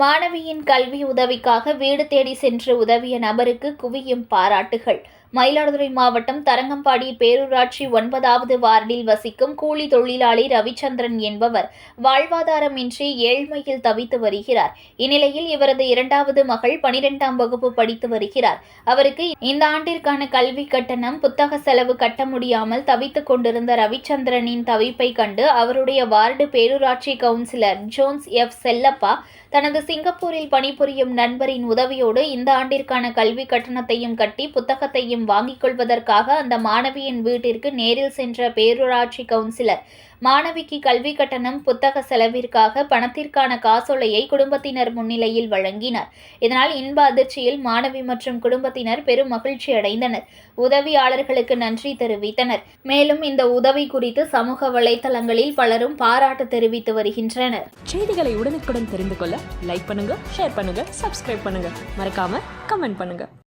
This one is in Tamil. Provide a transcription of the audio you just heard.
மாணவியின் கல்வி உதவிக்காக வீடு தேடி சென்று உதவிய நபருக்கு குவியும் பாராட்டுகள். மயிலாடுதுறை மாவட்டம் தரங்கம்பாடி பேரூராட்சி ஒன்பதாவது வார்டில் வசிக்கும் கூலி தொழிலாளி ரவிச்சந்திரன் என்பவர் வாழ்வாதாரமின்றி ஏழ்மையில் தவித்து வருகிறார். இந்நிலையில் இவரது இரண்டாவது மகள் பனிரெண்டாம் வகுப்பு படித்து வருகிறார். அவருக்கு இந்த ஆண்டிற்கான கல்வி கட்டணம் புத்தக செலவு கட்ட முடியாமல் தவித்துக் கொண்டிருந்த ரவிச்சந்திரனின் தவிப்பை கண்டு அவருடைய வார்டு பேரூராட்சி கவுன்சிலர் ஜோன்ஸ் எஃப். செல்லப்பா தனது சிங்கப்பூரில் பணிபுரியும் நண்பரின் உதவியோடு இந்த ஆண்டிற்கான கல்வி கட்டணத்தையும் கட்டி புத்தகத்தையும் வாங்கிக் கொள்வதற்காக அந்த மாணவியின் வீட்டிற்கு நேரில் சென்ற பேரூராட்சி கவுன்சிலர். மாணவிக்கு கல்வி கட்டணம் புத்தக செலவிற்காக பணத்திற்கான காசோலையை குடும்பத்தினர் முன்னிலையில் வழங்கினார். இதனால் இன்ப அதிர்ச்சியில் மாணவி மற்றும் குடும்பத்தினர் பெரும் மகிழ்ச்சி அடைந்தனர். உதவியாளர்களுக்கு நன்றி தெரிவித்தனர். மேலும் இந்த உதவி குறித்து சமூக வலைதளங்களில் பலரும் பாராட்டு தெரிவித்து வருகின்றனர். செய்திகளை உடனுக்குடன் தெரிந்து கொள்ள லைக் பண்ணுங்க ஷேர் பண்ணுங்க சப்ஸ்கிரைப் பண்ணுங்க. மறக்காம கமெண்ட் பண்ணுங்க.